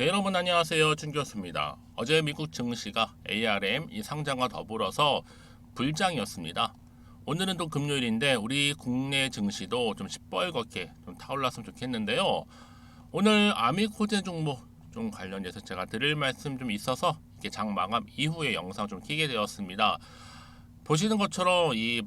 네 여러분 안녕하세요 준 교수입니다. 어제 미국 증시가 ARM 이 상장과 더불어서 불장이었습니다. 오늘은 또 금요일인데 우리 국내 증시도 좀 시뻘겋게 좀 타올랐으면 좋겠는데요. 오늘 아미코제 종목 좀 관련해서 제가 드릴 말씀 좀 있어서 이게 장 마감 이후에 영상 좀 키게 되었습니다. 보시는 것처럼 이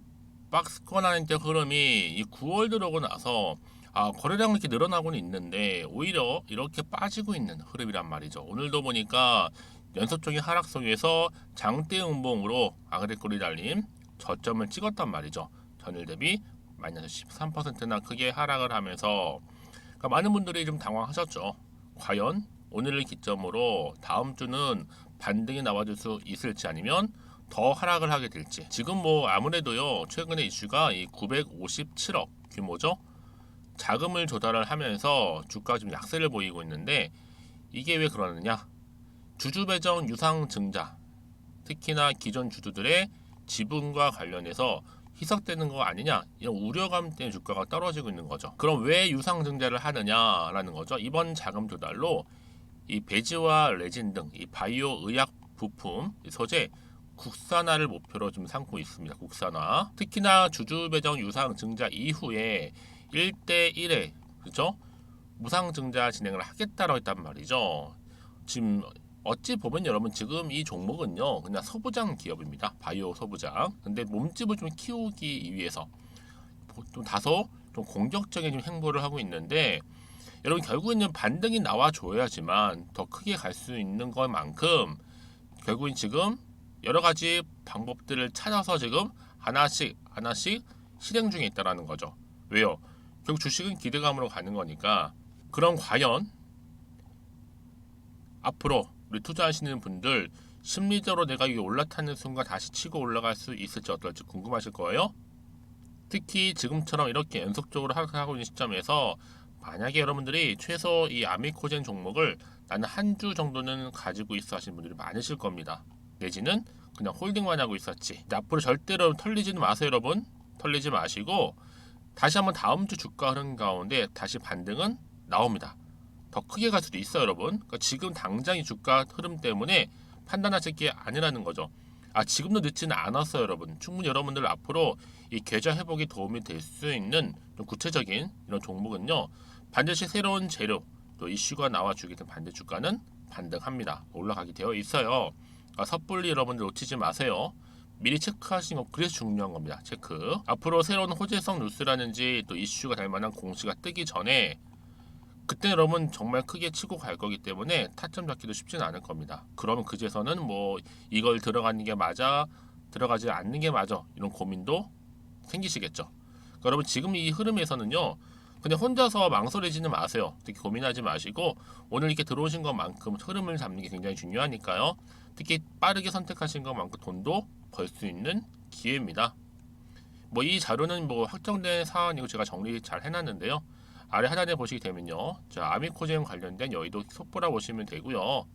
박스권 안의 흐름이 이 9월 들어오고 나서 아, 거래량은 이렇게 늘어나고는 있는데 오히려 이렇게 빠지고 있는 흐름이란 말이죠. 오늘도 보니까 연속적인 하락 속에서 장대 음봉으로 아그레꼴이 달린 저점을 찍었단 말이죠. 전일 대비 마이너스 13%나 크게 하락을 하면서 그러니까 많은 분들이 좀 당황하셨죠. 과연 오늘을 기점으로 다음 주는 반등이 나와줄 수 있을지 아니면 더 하락을 하게 될지. 지금 뭐 아무래도요 최근에 이슈가 이 957억 규모죠. 자금을 조달을 하면서 주가가 좀 약세를 보이고 있는데 이게 왜 그러느냐? 주주 배정 유상 증자 특히나 기존 주주들의 지분과 관련해서 희석되는 거 아니냐 이런 우려감 때문에 주가가 떨어지고 있는 거죠. 그럼 왜 유상 증자를 하느냐라는 거죠. 이번 자금 조달로 이 배지와 레진 등 이 바이오 의약 부품 소재 국산화를 목표로 좀 삼고 있습니다. 국산화. 특히나 주주 배정 유상 증자 이후에 1대 1에 그죠? 무상 증자 진행을 하겠다라고 했단 말이죠. 지금 어찌 보면 여러분 지금 이 종목은요 그냥 소부장 기업입니다. 바이오 소부장. 근데 몸집을 좀 키우기 위해서 좀 다소 좀 공격적인 좀 행보를 하고 있는데 여러분 결국에는 반등이 나와줘야지만 더 크게 갈 수 있는 것만큼 결국엔 지금 여러 가지 방법들을 찾아서 지금 하나씩 하나씩 실행 중에 있다라는 거죠. 왜요? 결국 주식은 기대감으로 가는 거니까 그럼 과연 앞으로 우리 투자하시는 분들 심리적으로 내가 이게 올라타는 순간 다시 치고 올라갈 수 있을지 어떨지 궁금하실 거예요. 특히 지금처럼 이렇게 연속적으로 하락하고 있는 시점에서 만약에 여러분들이 최소 이 아미코젠 종목을 나는 한 주 정도는 가지고 있어 하시는 분들이 많으실 겁니다. 내지는 그냥 홀딩만 하고 있었지. 앞으로 절대로 털리지는 마세요, 여러분. 털리지 마시고 다시 한번 다음 주 주가 흐름 가운데 다시 반등은 나옵니다. 더 크게 갈 수도 있어요, 여러분. 그러니까 지금 당장의 주가 흐름 때문에 판단하실 게 아니라는 거죠. 아, 지금도 늦지는 않았어요, 여러분. 충분히 여러분들 앞으로 이 계좌 회복이 도움이 될 수 있는 좀 구체적인 이런 종목은요. 반드시 새로운 재료 또 이슈가 나와주게 된 반대 주가는 반등합니다. 올라가게 되어 있어요. 아, 섣불리 여러분들 놓치지 마세요. 미리 체크하시는 거 그래서 중요한 겁니다. 체크. 앞으로 새로운 호재성 뉴스라든지 또 이슈가 될 만한 공시가 뜨기 전에 그때 여러분 정말 크게 치고 갈 거기 때문에 타점 잡기도 쉽지는 않을 겁니다. 그러면 그제서는 뭐 이걸 들어가는 게 맞아 들어가지 않는 게 맞아 이런 고민도 생기시겠죠. 그러니까 여러분 지금 이 흐름에서는요. 그냥 혼자서 망설이지는 마세요. 특히 고민하지 마시고 오늘 이렇게 들어오신 것만큼 흐름을 잡는 게 굉장히 중요하니까요. 특히 빠르게 선택하신 것만큼 돈도 벌 수 있는 기회입니다. 뭐 이 자료는 뭐 확정된 사안이고 제가 정리 잘 해놨는데요. 아래 하단에 보시게 되면요. 자, 아미코젠 관련된 여의도 속보라 보시면 되고요.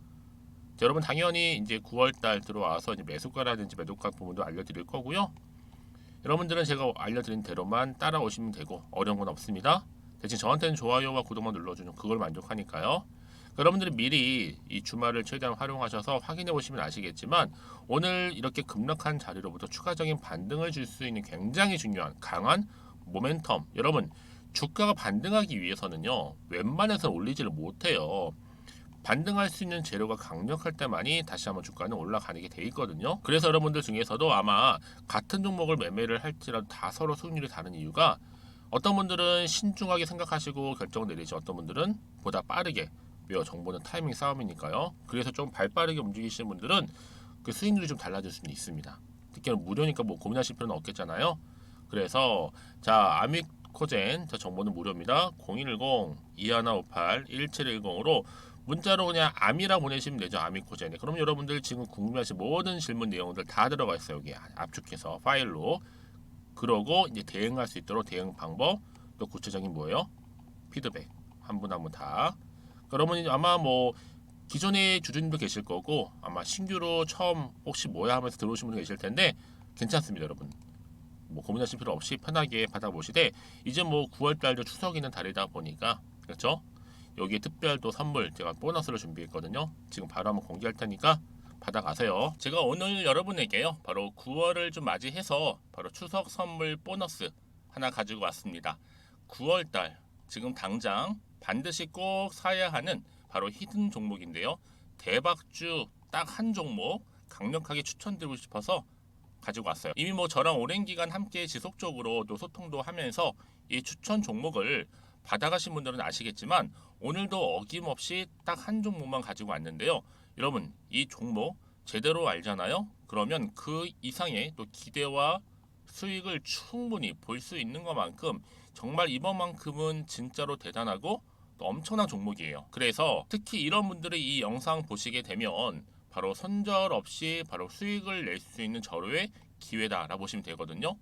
자, 여러분 당연히 이제 9월 달 들어와서 이제 매수가라든지 매도가 부분도 알려드릴 거고요. 여러분들은 제가 알려드린 대로만 따라오시면 되고 어려운 건 없습니다. 대신 저한테는 좋아요와 구독만 눌러주는 그걸 만족하니까요. 여러분들이 미리 이 주말을 최대한 활용하셔서 확인해 보시면 아시겠지만 오늘 이렇게 급락한 자리로부터 추가적인 반등을 줄 수 있는 굉장히 중요한 강한 모멘텀. 여러분 주가가 반등하기 위해서는요 웬만해서 올리지를 못해요. 반등할 수 있는 재료가 강력할 때만이 다시 한번 주가는 올라가게 돼 있거든요. 그래서 여러분들 중에서도 아마 같은 종목을 매매를 할지라도 다 서로 수익률이 다른 이유가 어떤 분들은 신중하게 생각하시고 결정 내리지 어떤 분들은 보다 빠르게 왜요? 정보는 타이밍 싸움이니까요. 그래서 좀 발빠르게 움직이시는 분들은 그 수익률이 좀 달라질 수는 있습니다. 특히 무료니까 뭐 고민하실 필요는 없겠잖아요. 그래서 자 아미코젠 자 정보는 무료입니다. 010-2158-1710으로 문자로 그냥 아미라 보내시면 되죠. 아미코젠에. 그럼 여러분들 지금 궁금하신 모든 질문 내용들 다 들어가 있어요. 여기 압축해서 파일로. 그러고 이제 대응할 수 있도록 대응 방법 또 구체적인 뭐예요? 피드백 한 분 한 분 다. 그러면 아마 뭐 기존의 주주님도 계실 거고 아마 신규로 처음 혹시 뭐야 하면서 들어오신 분도 계실 텐데 괜찮습니다, 여러분. 뭐 고민하실 필요 없이 편하게 받아보시되 이제 뭐 9월 달도 추석 있는 달이다 보니까 그렇죠? 여기에 특별 또 선물 제가 보너스를 준비했거든요. 지금 바로 한번 공개할 테니까 받아가세요. 제가 오늘 여러분에게요. 바로 9월을 좀 맞이해서 바로 추석 선물 보너스 하나 가지고 왔습니다. 9월 달 지금 당장 반드시 꼭 사야 하는 바로 히든 종목인데요. 대박주 딱 한 종목 강력하게 추천드리고 싶어서 가지고 왔어요. 이미 뭐 저랑 오랜 기간 함께 지속적으로 또 소통도 하면서 이 추천 종목을 받아가신 분들은 아시겠지만 오늘도 어김없이 딱 한 종목만 가지고 왔는데요. 여러분 이 종목 제대로 알잖아요. 그러면 그 이상의 또 기대와 수익을 충분히 볼 수 있는 것만큼 정말 이번만큼은 진짜로 대단하고 또 엄청난 종목이에요. 그래서 특히 이런 분들이 이 영상 보시게 되면 바로 손절 없이 바로 수익을 낼 수 있는 절호의 기회다라고 보시면 되거든요.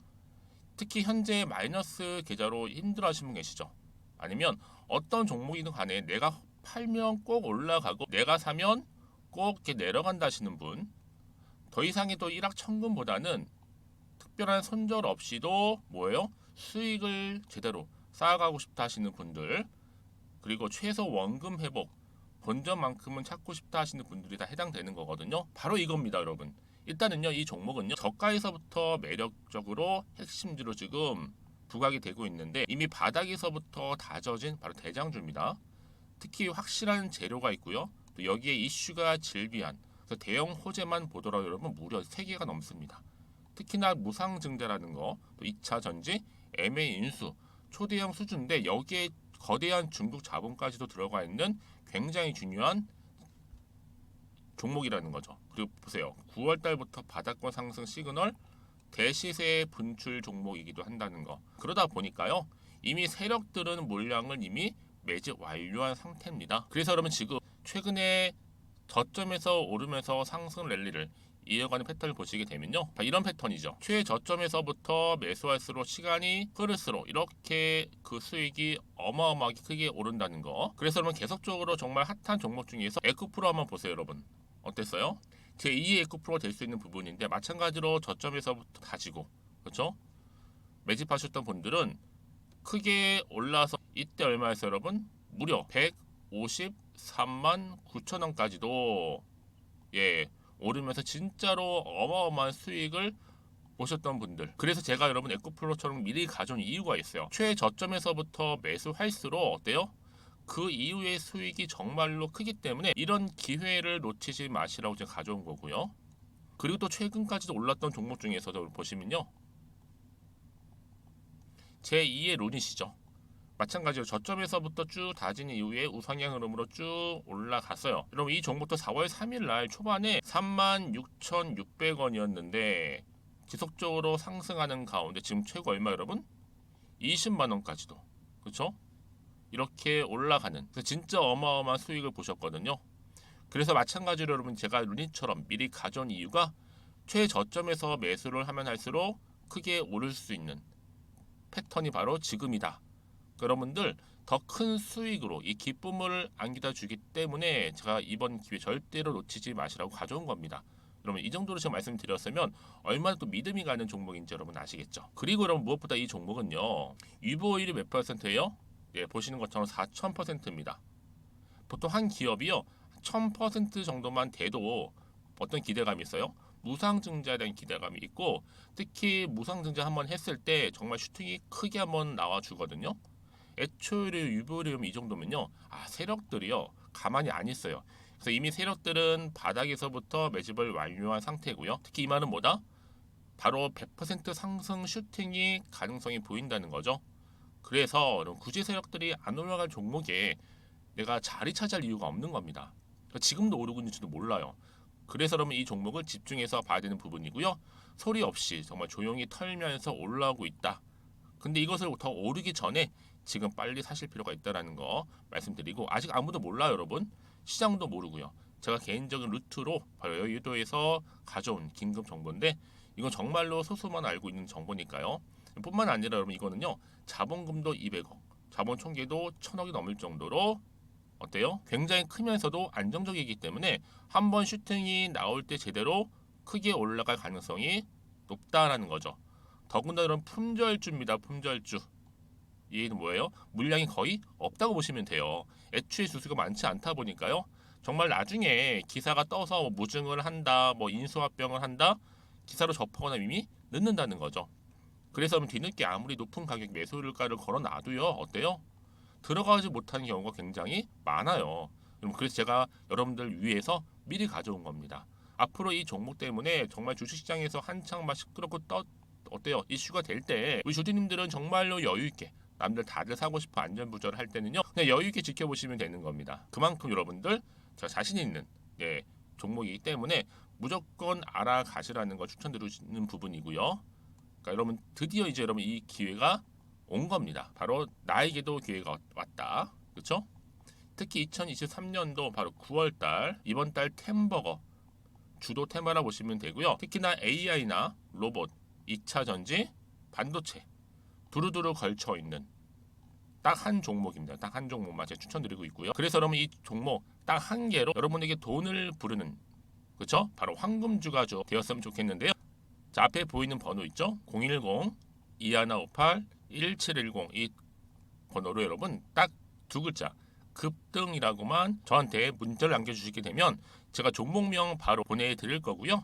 특히 현재 마이너스 계좌로 힘들어 하시는 분 계시죠? 아니면 어떤 종목이든 간에 내가 팔면 꼭 올라가고 내가 사면 꼭 이렇게 내려간다 하시는 분. 더 이상의 또 일확천금보다는 특별한 손절 없이도 뭐예요? 수익을 제대로 쌓아가고 싶다 하시는 분들 그리고 최소 원금 회복 본전만큼은 찾고 싶다 하시는 분들이 다 해당되는 거거든요. 바로 이겁니다, 여러분. 일단은요, 이 종목은요, 저가에서부터 매력적으로 핵심주로 지금 부각이 되고 있는데 이미 바닥에서부터 다져진 바로 대장주입니다. 특히 확실한 재료가 있고요. 또 여기에 이슈가 질비한 그래서 대형 호재만 보더라도 여러분 무려 3개가 넘습니다. 특히나 무상증자라는 거, 또 2차 전지, MA 인수, 초대형 수준인데 여기에 거대한 중국 자본까지도 들어가 있는 굉장히 중요한 종목이라는 거죠. 그리고 보세요. 9월 달부터 바닥권 상승 시그널 대시세 분출 종목이기도 한다는 거. 그러다 보니까요. 이미 세력들은 물량을 이미 매집 완료한 상태입니다. 그래서 여러분 지금 최근에 저점에서 오르면서 상승 랠리를 이어가는 패턴을 보시게 되면요. 자, 이런 패턴이죠. 최저점에서부터 매수할수록 시간이 흐를수록 이렇게 그 수익이 어마어마하게 크게 오른다는 거. 그래서 여러분 계속적으로 정말 핫한 종목 중에서 에코프로 한번 보세요, 여러분. 어땠어요? 제 2의 에코프로가 될 수 있는 부분인데 마찬가지로 저점에서부터 다지고 그렇죠? 매집하셨던 분들은 크게 올라서 이때 얼마였어요, 여러분? 무려 153만 9천 원까지도 예 오르면서 진짜로 어마어마한 수익을 보셨던 분들. 그래서 제가 여러분 에코플로처럼 미리 가져온 이유가 있어요. 최저점에서부터 매수할수록 어때요? 그 이후의 수익이 정말로 크기 때문에 이런 기회를 놓치지 마시라고 제가 가져온 거고요. 그리고 또 최근까지도 올랐던 종목 중에서도 보시면요. 제2의 론이시죠. 마찬가지로 저점에서부터 쭉 다진 이후에 우상향 흐름으로 쭉 올라갔어요. 여러분 이 종목도 4월 3일 날 초반에 36,600원이었는데 지속적으로 상승하는 가운데 지금 최고 얼마 여러분? 20만 원까지도. 그렇죠? 이렇게 올라가는 진짜 어마어마한 수익을 보셨거든요. 그래서 마찬가지로 여러분 제가 루니처럼 미리 가져온 이유가 최저점에서 매수를 하면 할수록 크게 오를 수 있는 패턴이 바로 지금이다. 여러분들 더 큰 수익으로 이 기쁨을 안기다 주기 때문에 제가 이번 기회 절대로 놓치지 마시라고 가져온 겁니다. 여러분 이 정도로 제가 말씀드렸으면 얼마나 또 믿음이 가는 종목인지 여러분 아시겠죠? 그리고 여러분 무엇보다 이 종목은요 유보율이 몇 퍼센트예요? 예, 보시는 것처럼 4,000%입니다. 보통 한 기업이요 1,000% 정도만 돼도 어떤 기대감이 있어요? 무상증자에 대한 기대감이 있고 특히 무상증자 한번 했을 때 정말 슈팅이 크게 한번 나와 주거든요. 애초에 유보율이 이 정도면요. 아 세력들이요 가만히 안 있어요. 그래서 이미 세력들은 바닥에서부터 매집을 완료한 상태고요. 특히 이 말은 뭐다? 바로 100% 상승 슈팅이 가능성이 보인다는 거죠. 그래서 굳이 세력들이 안 올라갈 종목에 내가 자리 차지할 이유가 없는 겁니다. 그러니까 지금도 오르고 있는지도 몰라요. 그래서 그러면 이 종목을 집중해서 봐야 되는 부분이고요. 소리 없이 정말 조용히 털면서 올라오고 있다. 근데 이것을 더 오르기 전에 지금 빨리 사실 필요가 있다라는 거 말씀드리고 아직 아무도 몰라요, 여러분. 시장도 모르고요. 제가 개인적인 루트로 바로 여의도에서 가져온 긴급 정보인데 이건 정말로 소수만 알고 있는 정보니까요. 뿐만 아니라 여러분 이거는요. 자본금도 200억, 자본 총계도 1000억이 넘을 정도로 어때요? 굉장히 크면서도 안정적이기 때문에 한번 슈팅이 나올 때 제대로 크게 올라갈 가능성이 높다라는 거죠. 더군다나 이런 품절주입니다. 품절주. 이 얘기는 뭐예요? 물량이 거의 없다고 보시면 돼요. 애초에 수수가 많지 않다 보니까요. 정말 나중에 기사가 떠서 뭐 무증을 한다, 뭐 인수합병을 한다, 기사로 접하거나 이미 늦는다는 거죠. 그래서 뒤늦게 아무리 높은 가격 매수가를 걸어놔도요, 어때요? 들어가지 못하는 경우가 굉장히 많아요. 그래서 제가 여러분들 위해서 미리 가져온 겁니다. 앞으로 이 종목 때문에 정말 주식시장에서 한창 막 시끄럽고 떠 어때요? 이슈가 될 때 우리 주주님들은 정말로 여유 있게 남들 다들 사고 싶어 안전부절을 할 때는요 그냥 여유 있게 지켜보시면 되는 겁니다. 그만큼 여러분들 저 자신 있는 예, 종목이기 때문에 무조건 알아가시라는 걸 추천드리는 부분이고요. 그러니까 여러분 드디어 이제 여러분 이 기회가 온 겁니다. 바로 나에게도 기회가 왔다. 그렇죠? 특히 2023년도 바로 9월달 이번 달 템버거 주도 테마라 보시면 되고요. 특히나 AI나 로봇, 2차 전지, 반도체 두루두루 걸쳐 있는 딱 한 종목입니다. 딱 한 종목만 제가 추천드리고 있고요. 그래서 여러분 이 종목 딱 한 개로 여러분에게 돈을 부르는 그렇죠? 바로 황금주가 죠 되었으면 좋겠는데요. 자 앞에 보이는 번호 있죠? 010 2158 1710 이 번호로 여러분 딱 두 글자 급등이라고만 저한테 문자를 남겨주시게 되면 제가 종목명 바로 보내드릴 거고요.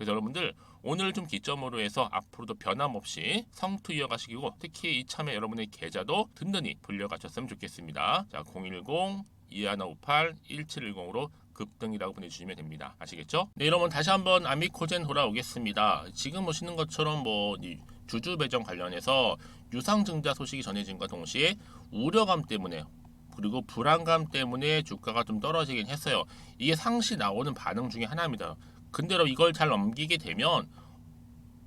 그래서 여러분들 오늘 좀 기점으로 해서 앞으로도 변함없이 성투 이어가시고 특히 이참에 여러분의 계좌도 든든히 불려가셨으면 좋겠습니다. 자, 010 2158 1710으로 급등이라고 보내주시면 됩니다. 아시겠죠? 네, 여러분 다시 한번 아미코젠 돌아오겠습니다. 지금 보시는 것처럼 뭐이 주주 배정 관련해서 유상증자 소식이 전해진과 동시에 우려감 때문에 그리고 불안감 때문에 주가가 좀 떨어지긴 했어요. 이게 상시 나오는 반응 중에 하나입니다. 근데 여러분 이걸 잘 넘기게 되면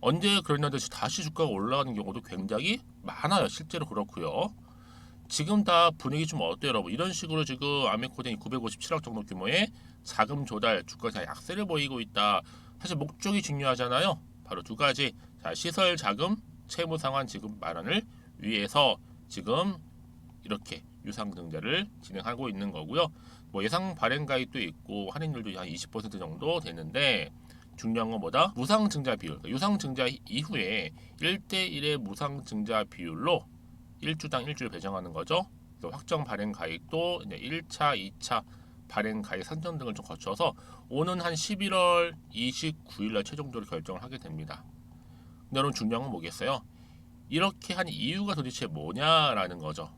언제 그랬는데 다시 주가가 올라가는 경우도 굉장히 많아요. 실제로 그렇고요. 지금 다 분위기 좀 어때요, 여러분? 이런 식으로 지금 아메코덴이 957억 정도 규모의 자금 조달 주가 다 약세를 보이고 있다. 사실 목적이 중요하잖아요. 바로 두 가지. 자, 시설 자금, 채무 상환 지급 마련을 위해서 지금 이렇게 유상증자를 진행하고 있는 거고요. 뭐 예상 발행 가액도 있고 할인율도 한 20% 정도 되는데 중요한 건 뭐다? 무상 증자 비율. 그러니까 유상 증자 이후에 1대1의 무상 증자 비율로 1주당 1주를 배정하는 거죠. 확정 발행 가액도 이제 1차, 2차 발행 가액 산정 등을 좀 거쳐서 오는 한 11월 29일 날 최종적으로 결정을 하게 됩니다. 근데 여러분 중요한 건 뭐겠어요? 이렇게 한 이유가 도대체 뭐냐라는 거죠.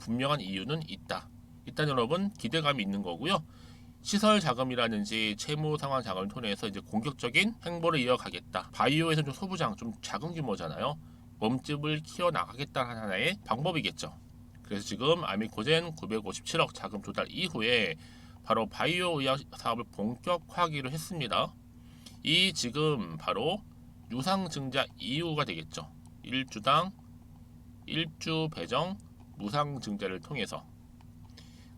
분명한 이유는 있다. 일단 여러분 기대감이 있는 거고요. 시설 자금이라든지 채무 상환 자금을 통해서 이제 공격적인 행보를 이어가겠다. 바이오에서 좀 소부장, 좀 작은 규모잖아요. 몸집을 키워 나가겠다는 하나의 방법이겠죠. 그래서 지금 아미코젠 957억 자금 조달 이후에 바로 바이오 의학 사업을 본격화하기로 했습니다. 이 지금 바로 유상 증자 이유가 되겠죠. 1주당 1주 배정 무상 증자를 통해서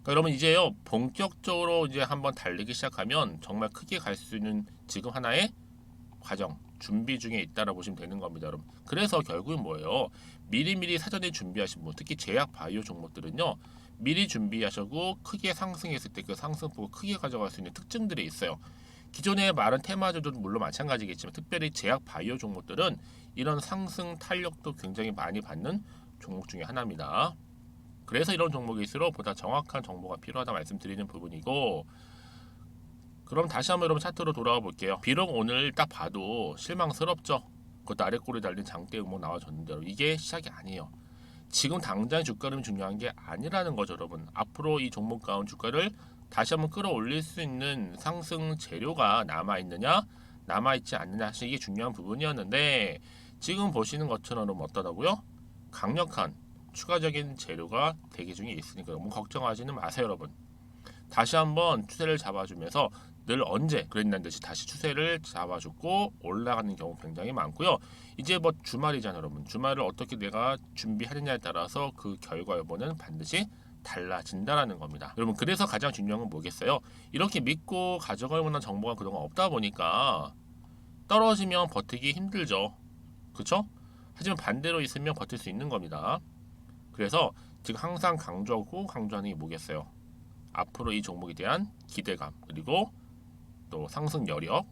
그러니까 여러분 이제요 본격적으로 이제 한번 달리기 시작하면 정말 크게 갈 수 있는 지금 하나의 과정 준비 중에 있다라 보시면 되는 겁니다, 여러분. 그래서 결국은 뭐예요? 미리미리 사전에 준비하신 분, 특히 제약 바이오 종목들은요, 미리 준비하시고 크게 상승했을 때 그 상승폭을 크게 가져갈 수 있는 특징들이 있어요. 기존의 말은 테마주도 물론 마찬가지겠지만 특별히 제약 바이오 종목들은 이런 상승 탄력도 굉장히 많이 받는 종목 중에 하나입니다. 그래서 이런 종목일수록 보다 정확한 정보가 필요하다 말씀드리는 부분이고 그럼 다시 한번 여러분 차트로 돌아와 볼게요. 비록 오늘 딱 봐도 실망스럽죠. 그것도 아래 꼬리 달린 장대 음모 나와줬는데 이게 시작이 아니에요. 지금 당장 주가 흐름이 중요한 게 아니라는 거죠, 여러분. 앞으로 이 종목 가운 주가를 다시 한번 끌어올릴 수 있는 상승 재료가 남아 있느냐, 남아 있지 않느냐 이게 중요한 부분이었는데 지금 보시는 것처럼 어떠다고요? 강력한 추가적인 재료가 대기 중에 있으니까 너무 걱정하지는 마세요, 여러분. 다시 한번 추세를 잡아주면서 늘 언제 그랬다는 듯이 다시 추세를 잡아주고 올라가는 경우 굉장히 많고요. 이제 뭐 주말이잖아요, 여러분. 주말을 어떻게 내가 준비하느냐에 따라서 그 결과 여부는 반드시 달라진다라는 겁니다. 여러분 그래서 가장 중요한 건 뭐겠어요? 이렇게 믿고 가져갈 만한 정보가 그동안 없다 보니까 떨어지면 버티기 힘들죠. 그렇죠? 하지만 반대로 있으면 버틸 수 있는 겁니다. 그래서 지금 항상 강조하고 강조하는 게 뭐겠어요? 앞으로 이 종목에 대한 기대감 그리고 또 상승 여력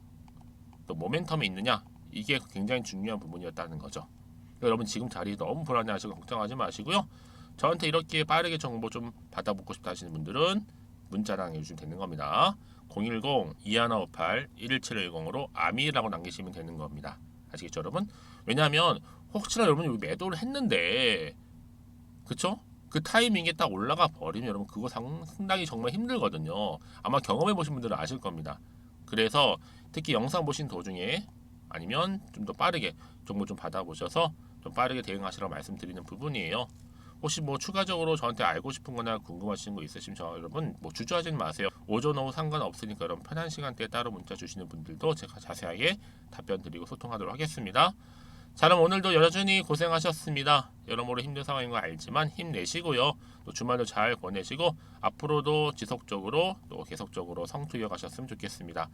또 모멘텀이 있느냐 이게 굉장히 중요한 부분이었다는 거죠. 여러분 지금 자리 너무 불안해하시고 걱정하지 마시고요. 저한테 이렇게 빠르게 정보 좀 받아보고 싶다 하시는 분들은 문자랑 해주시면 되는 겁니다. 010-2158-11710으로 아미라고 남기시면 되는 겁니다. 아시겠죠 여러분? 왜냐하면 혹시나 여러분이 매도를 했는데 그쵸? 그 타이밍에 딱 올라가 버리면 여러분 그거 상- 상당히 정말 힘들거든요. 아마 경험해 보신 분들은 아실 겁니다. 그래서 특히 영상 보신 도중에 아니면 좀 더 빠르게 정보 좀 받아보셔서 좀 빠르게 대응하시라고 말씀드리는 부분이에요. 혹시 뭐 추가적으로 저한테 알고 싶은 거나 궁금하신 거 있으시면 저 여러분 뭐 주저하지는 마세요. 오전 오후 상관없으니까 여러분 편한 시간대에 따로 문자 주시는 분들도 제가 자세하게 답변 드리고 소통하도록 하겠습니다. 자 그럼 오늘도 여전히 고생하셨습니다. 여러모로 힘든 상황인 거 알지만 힘내시고요. 또 주말도 잘 보내시고 앞으로도 지속적으로 또 계속적으로 성투 이어가셨으면 좋겠습니다.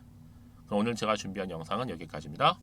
그럼 오늘 제가 준비한 영상은 여기까지입니다.